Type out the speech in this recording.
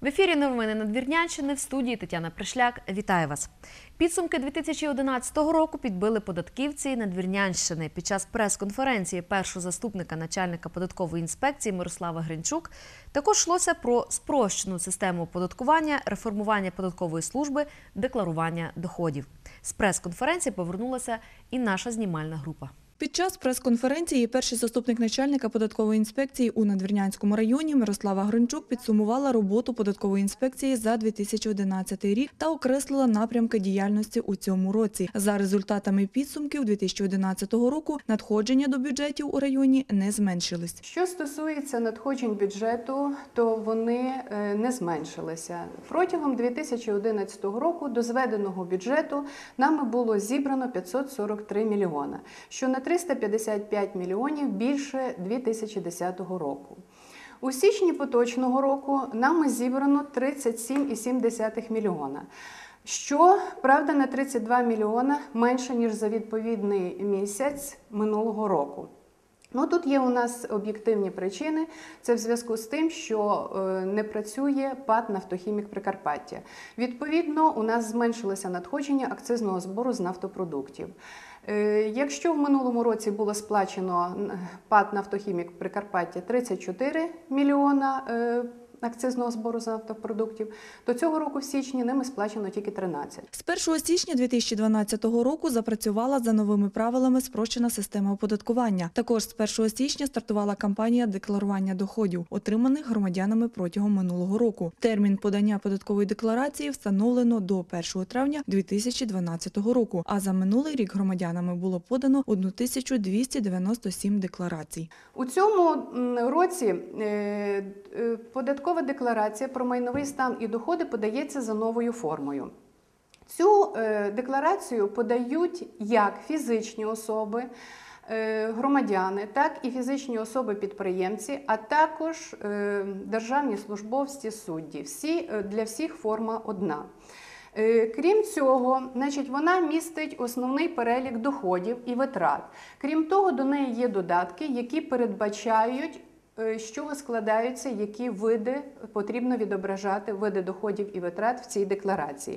В ефірі новини Надвірнянщини в студії Тетяна Пришляк. Вітаю вас. Підсумки 2011 року підбили податківці Надвірнянщини. Під час прес-конференції першого заступника начальника податкової інспекції Мирослава Гринчук також йшлося про спрощену систему оподаткування, реформування податкової служби, декларування доходів. З прес-конференції повернулася і наша знімальна група. Під час прес-конференції перший заступник начальника податкової інспекції у Надвірнянському районі Мирослава Гринчук підсумувала роботу податкової інспекції за 2011 рік та окреслила напрямки діяльності у цьому році. За результатами підсумків 2011 року надходження до бюджетів у районі не зменшились. Що стосується надходжень бюджету, то вони е, не зменшилися. Протягом 2011 року до зведеного бюджету нами було зібрано 543 мільйона, що на 355 мільйонів більше 2010 року. У січні поточного року нами зібрано 37,7 мільйона. Що правда на 32 мільйона менше ніж за відповідний місяць минулого року. Ну тут є у нас об'єктивні причини. Це в зв'язку з тим, що е, не працює ПАД «Нафтохімік Прикарпаття. Відповідно, у нас зменшилося надходження акцизного збору з нафтопродуктів. Е, Якщо в минулому році було сплачено ПАД «Нафтохімік Прикарпаття 34 мільйона е, акцизного збору з нафтопродуктів, то цього року в січні ними сплачено тільки 13. З 1 січня 2012 року запрацювала за новими правилами спрощена система оподаткування. Також з 1 січня стартувала кампанія декларування доходів, отриманих громадянами протягом минулого року. Термін подання податкової декларації встановлено до 1 травня 2012 року, а за минулий рік громадянами було подано 1297 декларацій. У цьому році е, е, податкова декларація про майновий стан і доходи подається за новою формою. Цю е, декларацію подають як фізичні особи, е, громадяни, так і фізичні особи-підприємці, а також е, державні службовці судді. Всі, для всіх форма одна. Крім цього, значить, вона містить основний перелік доходів і витрат. Крім того, до неї є додатки, які передбачають, з чого складаються, які види потрібно відображати види доходів і витрат в цій декларації.